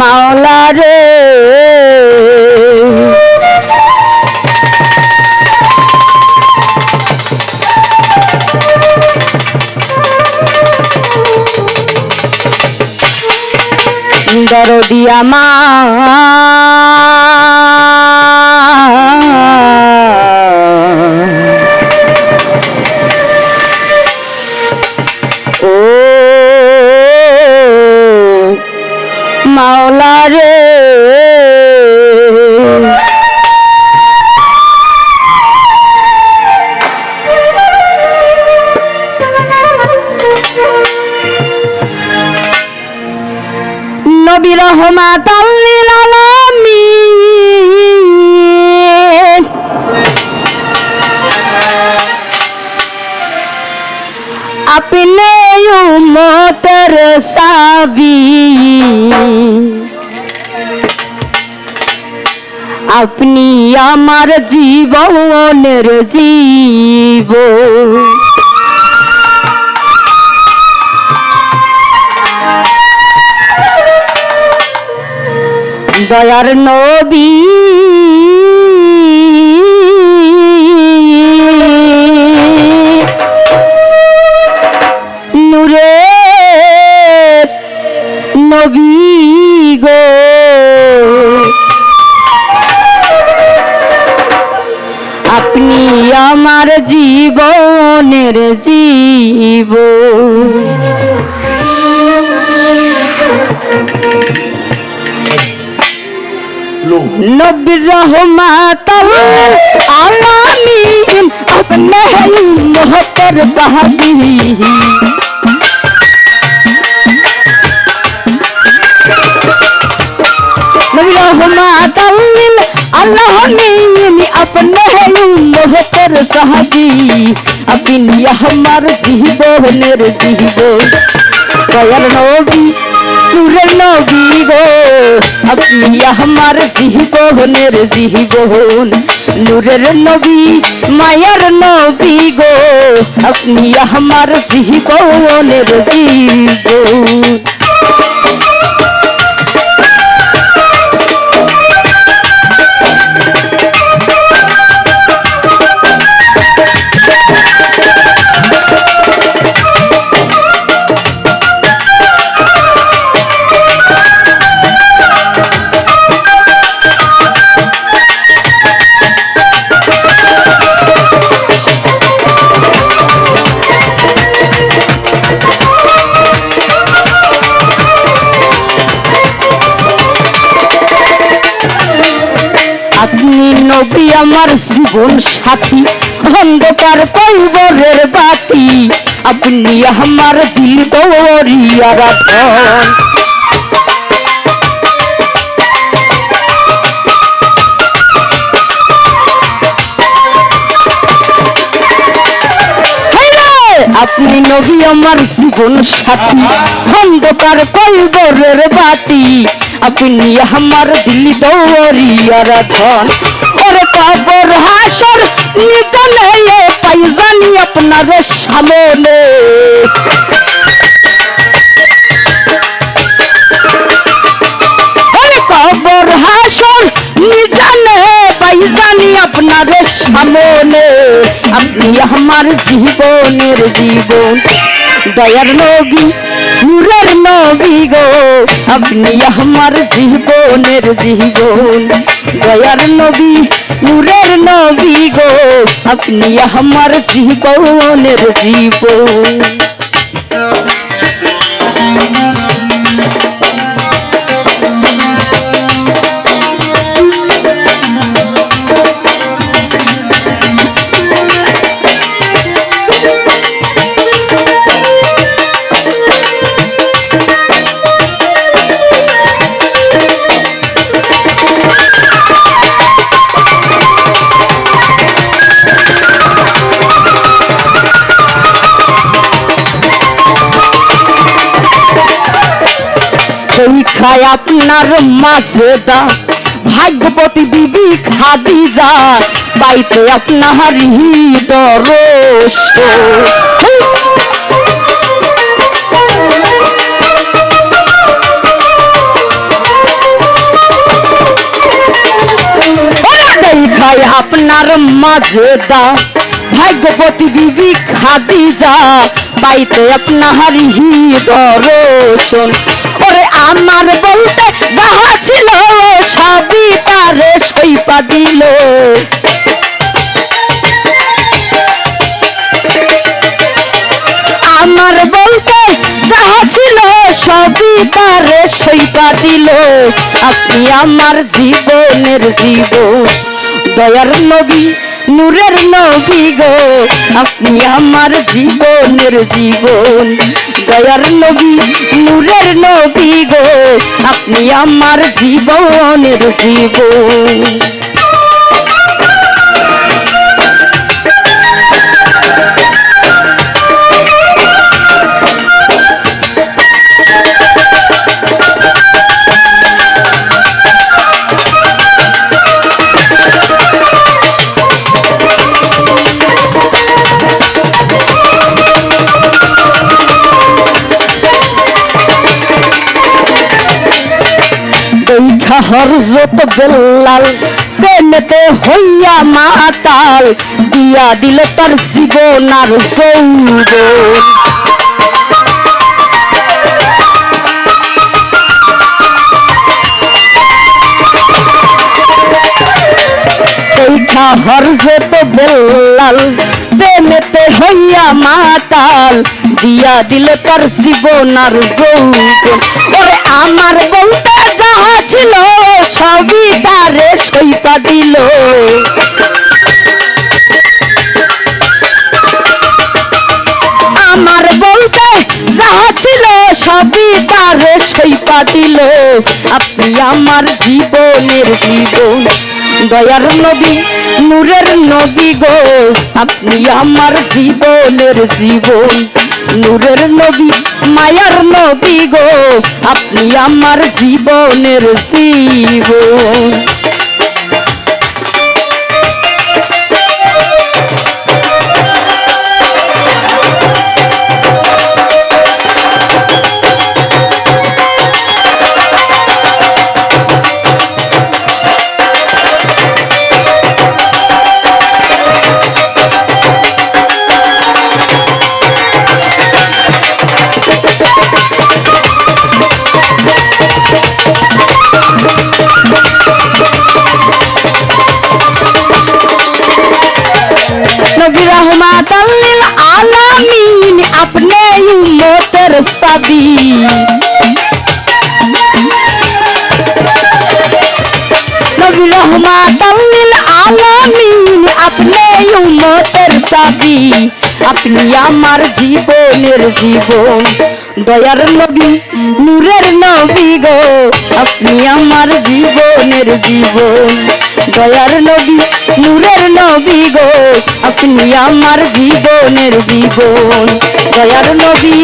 মাওলা রে। দরদিয়া মা। মাওলা রে। নবী রহমাত লিল আলামিন। আপনি আপনি আমার জীবনের জীব। দয়ার নবী আমার জীবনের জীব নবীর রহমাত আলামিন আপনি মোহতর সাহাবী नबी रहमत अल्लिल अल्लाहमीन अपने मोहतर হতর সাহাবি, আপনি আমার জীবনের জীব কয়ার নবী সুরের নবী গো, আপনি আমার জীবনের জীবন নূরের নবী, মায়ার নবী গো, আপনি আমার জীবনের জীবন আমার জীবন সাথী অন্ধকার কৈবরের বাতি। আপনি আমার দিল গৌরিয়া রাধন! আপনি নবী আমার জীবন সাথী অন্ধকার কৈবরের বাতি। আপনি আমার দিল দৌরিয়া রাধন কবর হাসর নিজানে পাই জানি আপনার সামনে। কবর হাসর নিজানে পাই জানি আপনার সামনে। আপনি আমার জীবনের জীবন, দয়ার নবী, নূরের নবী গো। আপনি আমার জীবনের জীবন। দয়ার নবী নূরের নবী গো আপনি আমার জীবনের জীবন দেখায় আপনার মাঝেদা ভাগ্যপতি বিবি খাদিজা বাইতে আপনার হৃদর দেখায় আপনার মাঝেদা ভাগ্যপতি বিবি খাদিজা বাইতে আপনার হৃদর শোন আমার বলতে যাহা ছিল, সবই তারে সইপা দিল। আমার বলতে যাহা ছিল, সবই তারে সইপা দিল। আপনি আমার জীবনের জীবন দয়ার নবী নূরের নবী গো, আপনি আমার জীবনের জীবন। দয়ার নবী, নূরের নবী গো, আপনি আমার জীবনের জীবন। হরজত বেল্লাল প্রেমেতে হইয়া মাতাল, দিয়া দিল তার জীবন আর দেখা হরজত বেল্লাল প্রেমেতে হইয়া মাতাল দিয়া দিল তার জীবন আর আমার বলতে যাহা ছিল, সবই তারে সইতা দিল। আমার বলতে যাহা ছিল, সবই তারে সইপা দিল। আপনি আমার জীবনের জীবন, দয়ার নবী, নূরের নবী গো। আপনি আমার জীবনের জীবন। নূরের নবী মায়ার নবী গো আপনি আমার জীবনের জীবন। আপনি উম্মতের সাবি নবী রহমাত লিল আলামিন আপনি উম্মতের সাবি আপনি আমার জীবনের জীবন দয়ার নবী নূরের নবী গো আপনি আমার জীবনের জীবন দয়ার নবী নূরের নবী গো আপনি আমার জীবনের জীবন। দয়ার নবী